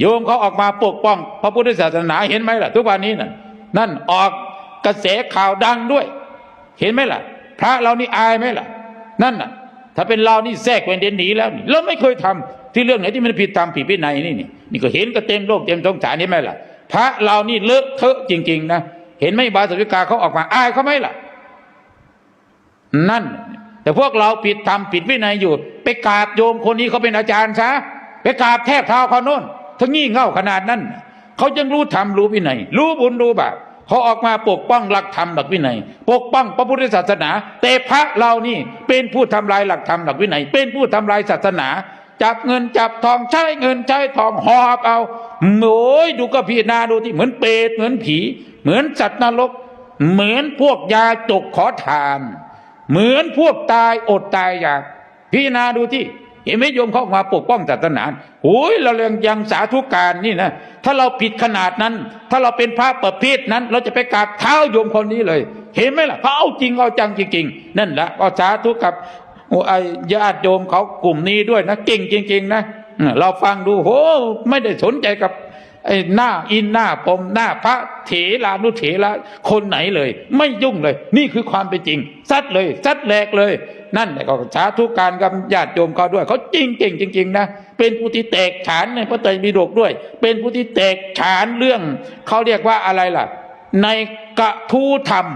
โยมเขาออกมาปกป้อง พระพุทธศาสนาเห็นไหมล่ะ ทุกวันนี้น่ะนั่นออกกระแสข่าวดังด้วย เห็นไหมล่ะ พระเรานี่อายไหมล่ะ นั่นน่ะ ถ้าเป็นเรานี่แทรกเป็นเดนหนีแล้วนี่เราไม่เคยทำที่เรื่องไหนที่มันผิดตามผิดวินัยนี่นี่นี่ก็เห็นก็เต็มโลกเต็มสงสารนี่ไหมล่ะ พระเรานี่เลอะเทอะจริง ๆนะเห็นไหมบาสวิกาเขาออกมาอายเขาไหมล่ะ นั่น แต่พวกเราผิดธรรมผิดวินัยอยู่ ไปกราบโยมคนนี้เขาเป็นอาจารย์ซะไปกราบแทบเท้าเขาโน่น ทั้งงี่เง่าขนาดนั้นเขายังรู้ธรรมรู้วินัยรู้บุญรู้บาปเขาออกมาปกป้องหลักธรรมหลักวินัย ปกป้องพระพุทธศาสนา แต่พระเรานี่เป็นผู้ทำลายหลักธรรมหลักวินัย เป็นผู้ทำลายศาสนา จับเงินจับทองใช้เงินใช้ทองหอบเอาโอ้ยดูก็พิจารณาดูที่เหมือนเปรตเหมือนผี เหมือนสัตว์นรก เหมือนพวกยาจกขอทาน เหมือนพวกตายอดตายอยากพิจารณาดูที่ เห็นไหมโยมเข้ามาปกป้องศาสนาโอ้ยเราเรียงยังสาธุการนี่นะถ้าเราผิดขนาดนั้น ถ้าเราเป็นพระประเภทนั้น เราจะไปกราบเท้าโยมคนนี้เลย เห็นไหมล่ะเขาเอาจริงเอาจังจริงๆนั่นแหละก็สาธุกับไอ้ญาติโยมเขากลุ่มนี้ด้วยนะเก่งจริงๆนะเราฟังดูโหไม่ได้สนใจกับไอ้หน้าอินหน้าปมหน้าพระเถรานุเถระคนไหนเลย ไม่ยุ่งเลย นี่คือความเป็นจริงซัดเลยซัดแหลกเลย นั่นแหละก็สาธุการกับญาติโยมเขาด้วย เขาจริงเก่งจริง ๆ นะ เป็นผู้ที่แตกฉานในพระไตรปิฎกด้วย เป็นผู้ที่แตกฉานเรื่อง เขาเรียกว่าอะไรล่ะ ในกระทู้ธรรม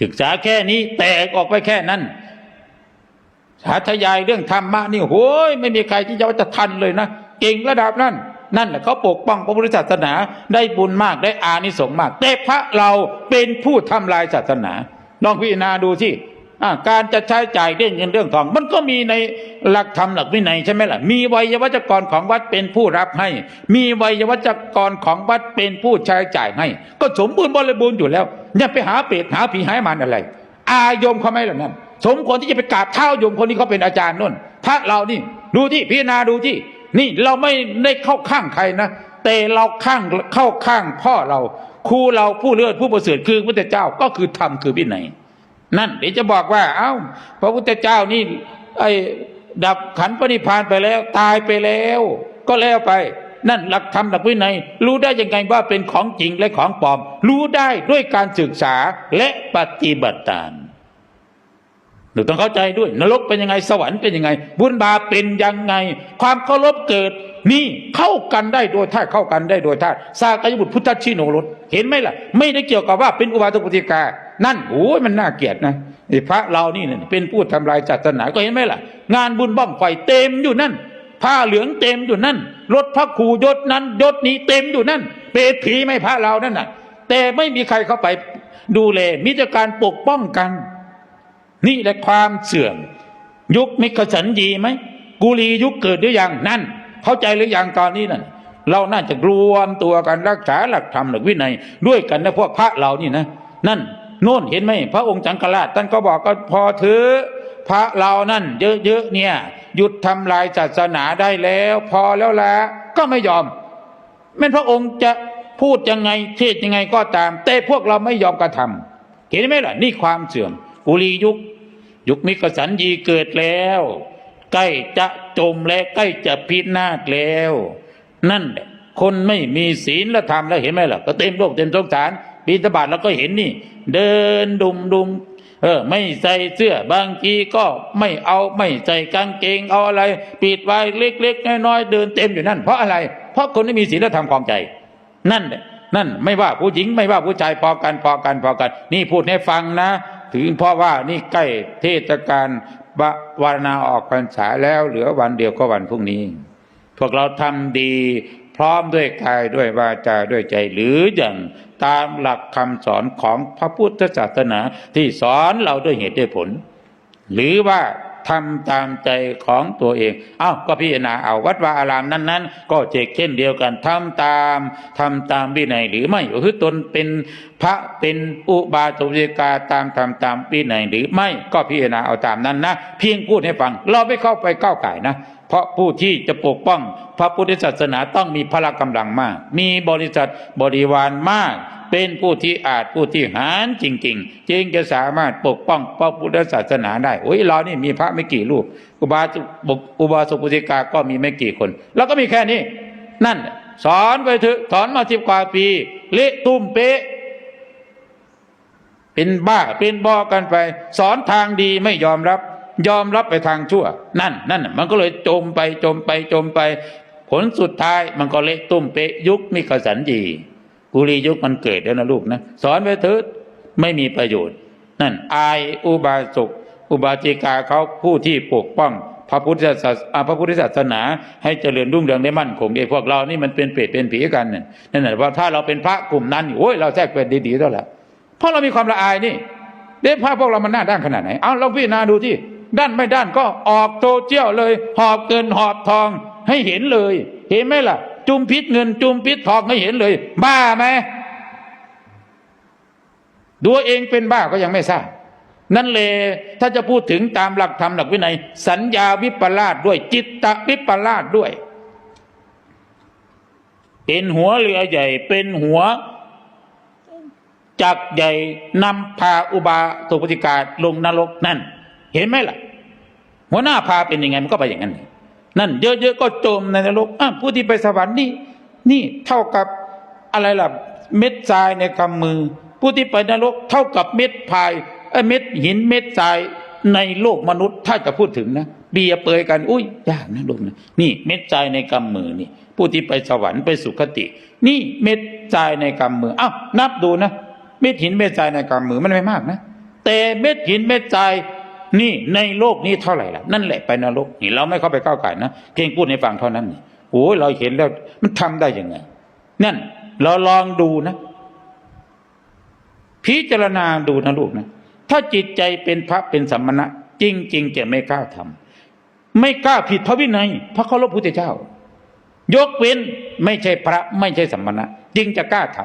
ศึกษาแค่นี้แตกออกไปแค่นั้นสาธยายเรื่องธรรมะนี่โอ้ยไม่มีใครที่จะว่าจะทันเลยนะเก่งระดับนั้นนั่นแหละเขาปกป้องพระพุทธศาสนาได้บุญมากได้อานิสงส์มาก แต่พระเราเป็นผู้ทำลายศาสนาลองพิจารณาดูที่ การจะใช้จ่ายเรื่องเงินเรื่องทอง มันก็มีในหลักธรรมหลักวินัยใช่ไหมล่ะ มีวัยวัจกรของวัดเป็นผู้รับให้ มีวัยวัจกรของวัดเป็นผู้ใช้จ่ายให้ ก็สมบูรณ์บริบูรณ์อยู่แล้วอย่าไปหาเปรตหาผีหายมันอะไร อายมเขาไหมล่ะนั่นสมควรที่จะไปกราบเท้าโยมคนนี้เขาเป็นอาจารย์นู่นพระเรานี่ดูที่พิจารณาดูที่ นี่เราไม่ได้เข้าข้างใครนะแต่เราข้างเข้าข้างพ่อเราครูเราผู้เลือดผู้ประเสริฐคือพระเจ้าก็คือธรรมคือวินัย นั่นเดี๋ยวจะบอกว่า เอ้า พระพุทธเจ้านี่ ไอ้ดับขันปณิพานไปแล้ว ตายไปแล้ว ก็แล้วไป นั่นหลักธรรมหลักวินัยรู้ได้ยังไงว่าเป็นของจริงและของปลอม รู้ได้ด้วยการศึกษาและปฏิบัติตามหนูต้องเข้าใจด้วย นรกเป็นยังไงสวรรค์เป็นยังไง บุญบาปเป็นยังไง ความเคารพเกิด นี่เข้ากันได้โดยท่าตุเข้ากันได้โดยท่าตุสากยบุตรพุทธชิโนรสเห็นไหมล่ะ ไม่ได้เกี่ยวกับว่าเป็นอุบาสกปฏิกา นั่นโอ้ยมันน่าเกลียดนะไอ้พระเรานี่เนี่ยเป็นผู้ทำลายศาสนาก็เห็นไหมล่ะ งานบุญบ้องไฟเต็มอยู่นั่น ผ้าเหลืองเต็มอยู่นั่นรถพระครูยศนั้นยศนี้เต็มอยู่นั่น เปรตผีไม่พระเรานั่นน่ะ แต่ไม่มีใครเข้าไปดูแลมีแต่การปกป้องกัน นี่แหละความเสื่อมยุคมิกสันยีไหมกุลียุคเกิดหรือยังนั่น เข้าใจหรือยังตอนนี้นั่นเราน่าจะรวมตัวกันรักษาหลักธรรมหลักวินัย ด้วยกันนะพวกพระเรานี่นะ นั่น โน่นเห็นไหมพระองค์จังกราชท่านก็บอกก็พอถือ พระเรานั่นเยอะๆเนี่ย หยุดทำลายศาสนาได้แล้ว พอแล้วละก็ไม่ยอมแม้พระองค์จะพูดยังไงเทศยังไงก็ตาม แต่พวกเราไม่ยอมกระทำเห็นไหมล่ะ นี่ความเสื่อมกุลียุค ยุคมิกสันยีเกิดแล้ว ใกล้จะจมและใกล้จะพินาศแล้ว นั่นแหละคนไม่มีศีลและธรรมแล้วเห็นไหมล่ะ ก็เต็มโลกเต็มสงสาร บินตบาทแล้วก็เห็นนี่ เดินดุมดุมเออ ไม่ใส่เสื้อบางทีก็ไม่เอาไม่ใส่กางเกงเอาอะไร ปิดไว้เล็กๆน้อยๆเดินเต็มอยู่นั่น เพราะอะไร เพราะคนไม่มีศีลธรรมของใจ นั่นแหละนั่นไม่ว่าผู้หญิงไม่ว่าผู้ชายพอกันพอกันพอกัน นี่พูดให้ฟังนะ ถึงเพราะว่านี่ใกล้เทศกาลบวานาออกพรรษาแล้วเหลือวันเดียวก็วันพรุ่งนี้ พวกเราทำดี พร้อมด้วยกายด้วยวาจาด้วยใจหรืออย่างตามหลักคำสอนของพระพุทธศาสนาที่สอนเราด้วยเหตุด้วยผล หรือว่าทำตามใจของตัวเอง เอ้าก็พิจารณาเอาวัดวาอารามนั้น ๆ ก็เจกเช่นเดียวกันทำตามทำตามวินัยหรือไม่ก็คือตนเป็นพระเป็นอุบาสกกาตามทำตามวินัยหรือไม่ก็พิจารณาเอาตามนั้นนะเพียงพูดให้ฟัง เราไม่เข้าไปก้าวไก่นะ เพราะผู้ที่จะปกป้อง พระพุทธศาสนาต้องมีพละกำลังมาก มีบริษัทบริวารมาก เป็นผู้ที่อาจผู้ที่หารจริง ๆ จึงจะสามารถปกป้องพระพุทธศาสนาได้โอ้ยเรานี่มีพระไม่กี่รูปอุบาสกอุบาสกปุจิกาก็มีไม่กี่คน แล้วก็มีแค่นี้ นั่น สอนไปเถอะสอนมาสิบกว่าปีเละตุ้มเป๊ะเป็นบ้าเป็นบอกันไป สอนทางดีไม่ยอมรับ ยอมรับไปทางชั่ว นั่นนั่นมันก็เลยจมไปจมไปจมไป ผลสุดท้ายมันก็เละตุ้มเปะยุคมิกสันจีกุลียุคมันเกิดแล้วนะลูกนะสอนไปเถอะไม่มีประโยชน์ นั่นอายอุบาสกอุบาสิกาเขาผู้ที่ปกป้องพระพุทธศาสอ่าพระพุทธศาสนาให้เจริญรุ่งเรืองได้มั่นคงไอ้พวกเรานี่มันเป็นเปรตเป็นผีกันนั่นนั่นแหละว่าถ้าเราเป็นพระกลุ่มนั้นโอ้ยเราแทรกเป็นดีๆเท่าไหร่เพราะเรามีความละอายนี่เด็กพระพวกเรามันหน้าด้านขนาดไหนเอาเราพิจารณาดูที่ ด้านไม่ด้านก็ออกโซเชียลเลย หอบเงินหอบทองให้เห็นเลย เห็นไหมล่ะ จุมพิษเงิน จุมพิษทองให้เห็นเลย บ้าไหมดูเองเป็นบ้าก็ยังไม่ทราบนั่นเลยถ้าจะพูดถึงตามหลักธรรมหลักวินัย สัญญาวิปลาสด้วยจิตตวิปลาสด้วย เป็นหัวเรือใหญ่เป็นหัวจักใหญ่นำพาอุบาสุปฏิกาลงนรกนั่น เห็นไหมล่ะ หัวหน้าพาเป็นยังไงมันก็ไปอย่างนั้น นั่น เยอะๆก็จมในนรกอะผู้ที่ไปสวรรค์นี่ นี่เท่ากับอะไรล่ะ เม็ดทรายในกำมือ ผู้ที่ไปนรกเท่ากับเม็ดพายเม็ดหินเม็ดทรายในโลกมนุษย์ถ้าจะพูดถึงนะเบียเปยกัน อุ้ยยากนะลูกนะนี่เม็ดทรายในกำมือนี่ ผู้ที่ไปสวรรค์ไปสุคติ นี่เม็ดทรายในกำมืออ้าวนับดูนะเม็ดหินเม็ดทรายในกำมือมันไม่มากนะ แต่เม็ดหินเม็ดทราย นี่ในโลกนี้เท่าไหร่ล่ะ นั่นแหละไปนรกนี่เราไม่เข้าไปก้าวไก่นะเพียงพูดให้ฟังเท่านั้นนี่โอ้ยเราเห็นแล้วมันทำได้ยังไง นั่น เราลองดูนะ พิจารณาดูนะลูกนะ ถ้าจิตใจเป็นพระเป็นสัมมณะจริงๆจะไม่กล้าทำไม่กล้าผิดพระวินัยพระเคารพพุทธเจ้า ยกเว้นไม่ใช่พระไม่ใช่สัมมณะจึงจะกล้าท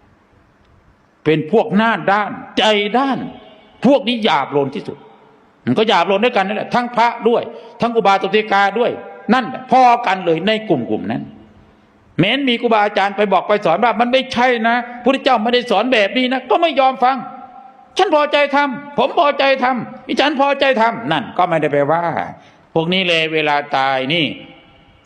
ำเป็นพวกหน้าด้านใจด้าน พวกนี้หยาบโลนที่สุด ก็หยาบโลนด้วยกันนั่นแหละทั้งพระด้วย ทั้งอุบาสกติกาด้วย นั่นพอกันเลยในกลุ่มกลุ่มนั้นแม้นมีครูบาอาจารย์ไปบอกไปสอนว่ามันไม่ใช่นะพุทธเจ้าไม่ได้สอนแบบนี้นะก็ไม่ยอมฟัง ฉันพอใจทำผมพอใจทำฉันพอใจทำนั่นก็ไม่ได้แปลว่า พวกนี้เลยเวลาตายนี่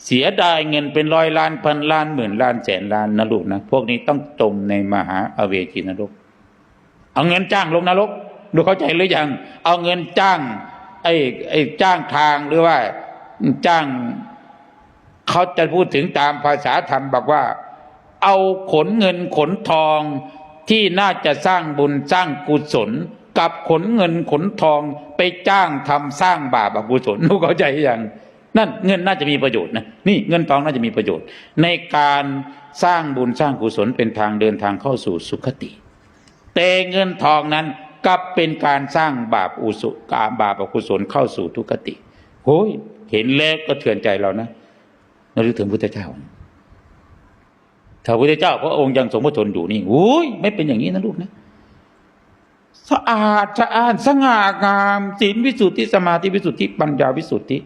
เสียดายเงินเป็นร้อยล้านพันล้านหมื่นล้านแสนล้านนะลูกนะพวกนี้ต้องจมในมหาอเวจีนรกเอาเงินจ้างลงนรก ดูเข้าใจหรือยัง เอาเงินจ้าง ไอ้ไอ้จ้างทางหรือว่า จ้างเขาจะพูดถึงตามภาษาธรรมบอกว่า เอาขนเงินขนทองที่น่าจะสร้างบุญสร้างกุศล กับขนเงินขนทองไปจ้างทำสร้างบาปอกุศลรู้เข้าใจยังนั่นเงินน่าจะมีประโยชน์นะนี่เงินทองน่าจะมีประโยชน์ ในการสร้างบุญสร้างกุศลเป็นทางเดินทางเข้าสู่สุคติ แต่เงินทองนั้น กลับเป็นการสร้างบาปอุสุกาบาปอกุศลเข้าสู่ทุกติโอ้ยเห็นแล้วก็เถื่อนใจเรานะเราลึกถึงพุทธเจ้าถ้าพุทธเจ้าพระองค์ยังทรงพระชนอยู่นี่โอ้ยไม่เป็นอย่างนี้นะลูกนะสะอาดสะอาดสง่างามศีลวิสุทธิสมาธิวิสุทธิปัญญาวิสุทธิ